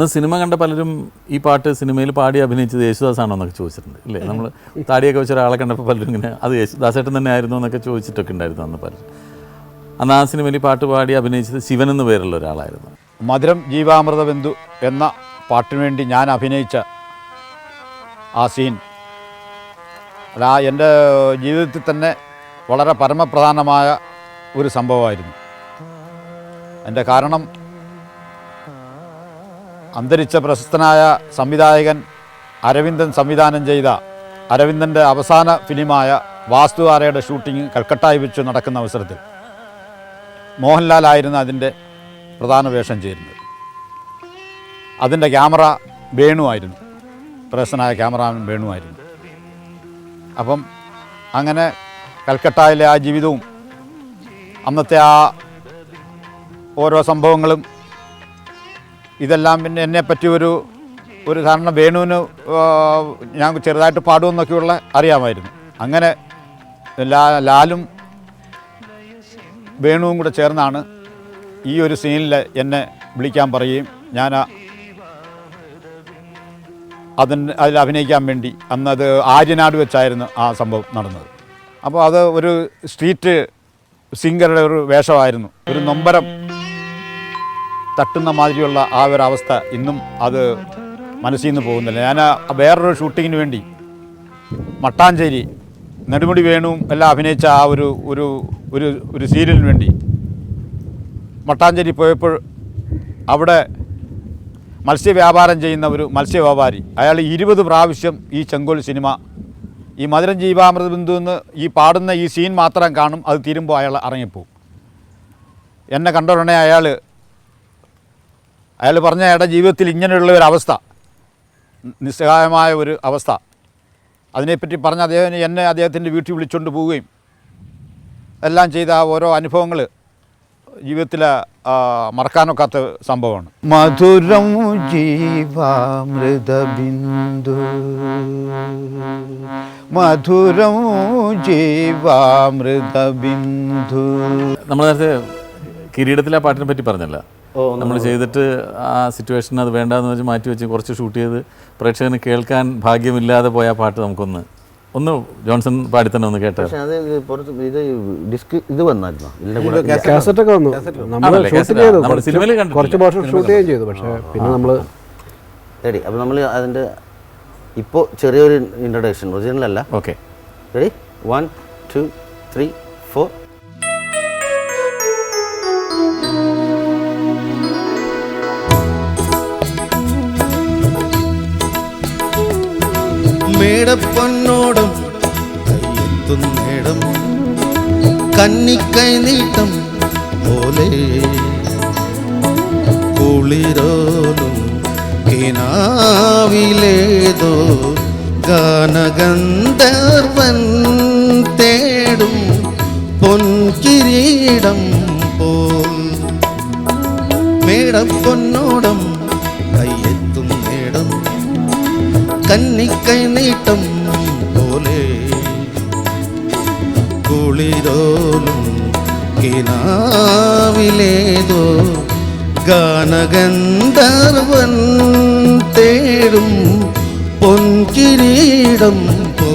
അന്ന് സിനിമ കണ്ട പലരും ഈ പാട്ട് സിനിമയിൽ പാടി അഭിനയിച്ചത് യേശുദാസാണോ എന്നൊക്കെ ചോദിച്ചിട്ടുണ്ട് ഇല്ലേ? നമ്മൾ താടിയൊക്കെ വെച്ച ഒരാളെ കണ്ടപ്പോൾ പലരും ഇങ്ങനെ അത് യേശുദാസേട്ടൻ തന്നെ ആയിരുന്നു എന്നൊക്കെ ചോദിച്ചിട്ടൊക്കെ ഉണ്ടായിരുന്നു അന്ന് പലരും. അന്ന് ആ സിനിമയിൽ പാട്ട് പാടി അഭിനയിച്ചത് ശിവൻ എന്ന് പേരുള്ള ഒരാളായിരുന്നു. മധുരം ജീവാമൃത ബന്ധു എന്ന പാട്ടിനു വേണ്ടി ഞാൻ അഭിനയിച്ച ആ സീൻ. അത് ആ എന്റെ ജീവിതത്തിൽ തന്നെ വളരെ പരമപ്രധാനമായ ഒരു സംഭവമായിരുന്നു. എന്റെ കാരണം അന്തരിച്ച പ്രശസ്തനായ സംവിധായകൻ അരവിന്ദൻ സംവിധാനം ചെയ്ത അരവിന്ദന്റെ അവസാന ഫിലിമായ വാസ്തുവാരയുടെ ഷൂട്ടിംഗ് കൽക്കട്ടായി വെച്ച് നടക്കുന്ന അവസരത്തിൽ മോഹൻലാലായിരുന്നു അതിന്റെ പ്രധാന വേഷം ചേരുന്നത്. അതിന്റെ ക്യാമറ വേണുവായിരുന്നു പ്രശസ്തനായ ക്യാമറാമാൻ വേണുവായിരുന്നു അപ്പം അങ്ങനെ കൽക്കട്ടയിലെ ആ ജീവിതവും അന്നത്തെ ആ ഓരോ സംഭവങ്ങളും ഇതെല്ലാം പിന്നെ എന്നെപ്പറ്റി ഒരു ഒരു ധാരണ വേണുവിന് ഞാൻ ചെറുതായിട്ട് പാടുമെന്നൊക്കെയുള്ള അറിയാമായിരുന്നു. അങ്ങനെ ലാലും വേണുവും കൂടെ ചേർന്നാണ് ഈ ഒരു സീനിൽ എന്നെ വിളിക്കാൻ പറയുകയും ഞാൻ അതിന് അതിൽ അഭിനയിക്കാൻ വേണ്ടി അന്നത് ആര്യനാട് വെച്ചായിരുന്നു ആ സംഭവം നടന്നത്. അപ്പോൾ അത് ഒരു സ്ട്രീറ്റ് സിംഗറുടെ ഒരു വേഷമായിരുന്നു. ഒരു നൊമ്പരം തട്ടുന്ന മാതിരിയുള്ള ആ ഒരു അവസ്ഥ ഇന്നും അത് മനസ്സിൽ നിന്ന് പോകുന്നില്ല. ഞാൻ വേറൊരു ഷൂട്ടിങ്ങിന് വേണ്ടി മട്ടാഞ്ചേരി നെടുമുടി വേണുവും എല്ലാം അഭിനയിച്ച ആ ഒരു ഒരു ഒരു ഒരു സീരിയലിന് വേണ്ടി മട്ടാഞ്ചേരി പോയപ്പോൾ അവിടെ മത്സ്യവ്യാപാരം ചെയ്യുന്ന ഒരു മത്സ്യവ്യാപാരി അയാൾ ഇരുപത് പ്രാവശ്യം ഈ ചെങ്കോൽ സിനിമ ഈ മധുരം ജീവാമൃത ബിന്ദു എന്ന് ഈ പാടുന്ന ഈ സീൻ മാത്രം കാണും അത് തീരുമ്പോൾ അയാൾ ഇറങ്ങിപ്പോവും. എന്നെ കണ്ട ഉടനെ അയാൾ അയാൾ പറഞ്ഞ അയാളുടെ ജീവിതത്തിൽ ഇങ്ങനെയുള്ള ഒരു അവസ്ഥ നിസ്സഹായമായ ഒരു അവസ്ഥ. അതിനെപ്പറ്റി പറഞ്ഞ അദ്ദേഹം എന്നെ അദ്ദേഹത്തിന്റെ വീട്ടിൽ വിളിച്ചുകൊണ്ട് പോവുകയും എല്ലാം ചെയ്ത ആ ഓരോ അനുഭവങ്ങൾ ജീവിതത്തിൽ മറക്കാനൊക്കാത്ത സംഭവമാണ്. മധുരം ജീവാമൃതബിന്ദു. മധുരം ജീവാമൃതബിന്ദു. നമ്മൾ നേരത്തെ കിരീടത്തിലെ ആ പാട്ടിനെ പറ്റി പറഞ്ഞല്ല. നമ്മൾ ചെയ്തിട്ട് ആ സിറ്റുവേഷൻ അത് വേണ്ടാന്ന് വെച്ച് മാറ്റി വെച്ച് കുറച്ച് ഷൂട്ട് ചെയ്ത് പ്രേക്ഷകന് കേൾക്കാൻ ഭാഗ്യമില്ലാതെ പോയ ആ പാട്ട് നമുക്കൊന്ന് ഒന്ന് ജോൺസൺ പാടി തന്നെ ഒന്ന് കേട്ടോ. പക്ഷെ അത് ഇത് പുറത്ത് ഇത് ഡിസ്ക് ഇത് വന്നായിരുന്നു. കുറച്ച് ഷൂട്ട് ചെയ്യുകയും ചെയ്തു. പക്ഷേ പിന്നെ നമ്മൾ റെഡി അപ്പോൾ നമ്മൾ അതിന്റെ ഇപ്പോൾ ചെറിയൊരു ഇൻട്രൊഡക്ഷൻ ഒറിജിനൽ അല്ല. Okay ready one two three four മേടപ്പൊന്നോടം കയ്യെത്തുന്നേടം കന്നിക്കൈ നീട്ടം പോലെ കുളിരോലും കിനാവിലേതോ ഗാനഗന്ധർവൻ തേടും പൊൻകിരീടം പോൽ. മേടം മേടപ്പൊന്നോടം കന്നിക്കൈ നീട്ടം പോലെ കുളിരോലും കിനാവിലേതോ ഗാനഗന്ധർവൻ തേടും പൊൻകിരീടം പോ.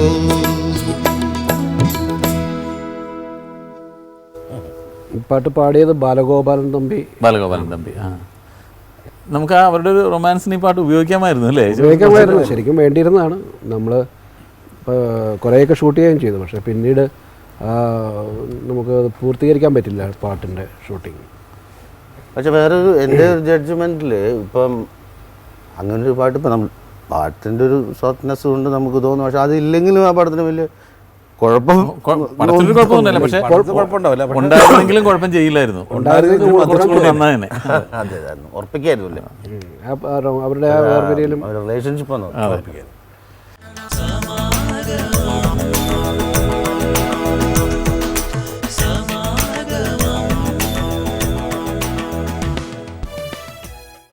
ഈ പാട്ട് പാടിയത് ബാലഗോപാലൻ തമ്പി. ബാലഗോപാലൻ തമ്പി ആ. നമുക്ക് അവരുടെ ഒരു റൊമാൻസിന് ഈ പാട്ട് ഉപയോഗിക്കാമായിരുന്നു അല്ലേ? ഉപയോഗിക്കാമായിരുന്നു. ശരിക്കും വേണ്ടിയിരുന്നതാണ്. നമ്മൾ കുറേയൊക്കെ ഷൂട്ട് ചെയ്യുകയും ചെയ്തു. പക്ഷേ പിന്നീട് നമുക്ക് പൂർത്തീകരിക്കാൻ പറ്റില്ല പാട്ടിന്റെ ഷൂട്ടിങ് പക്ഷെ വേറൊരു എന്റെ ഒരു ജഡ്ജ്മെന്റിൽ ഇപ്പം അങ്ങനൊരു ഒരു പാട്ട് ഇപ്പം നമ്മൾ പാട്ടിന്റെ ഒരു സോഫ്റ്റ്നെസ് കൊണ്ട് നമുക്ക് തോന്നും. പക്ഷെ അതില്ലെങ്കിലും ആ പടത്തിന് വലിയ കുഴപ്പം കുഴപ്പമൊന്നുമില്ല. പക്ഷേ ഉണ്ടായിരുന്നെങ്കിലും കുഴപ്പം ചെയ്യില്ലായിരുന്നു. ഉറപ്പിക്കായിരുന്നല്ലേ അവരുടെ ആ ഓർമ്മയിലും അവരുടെ റിലേഷൻഷിപ്പ്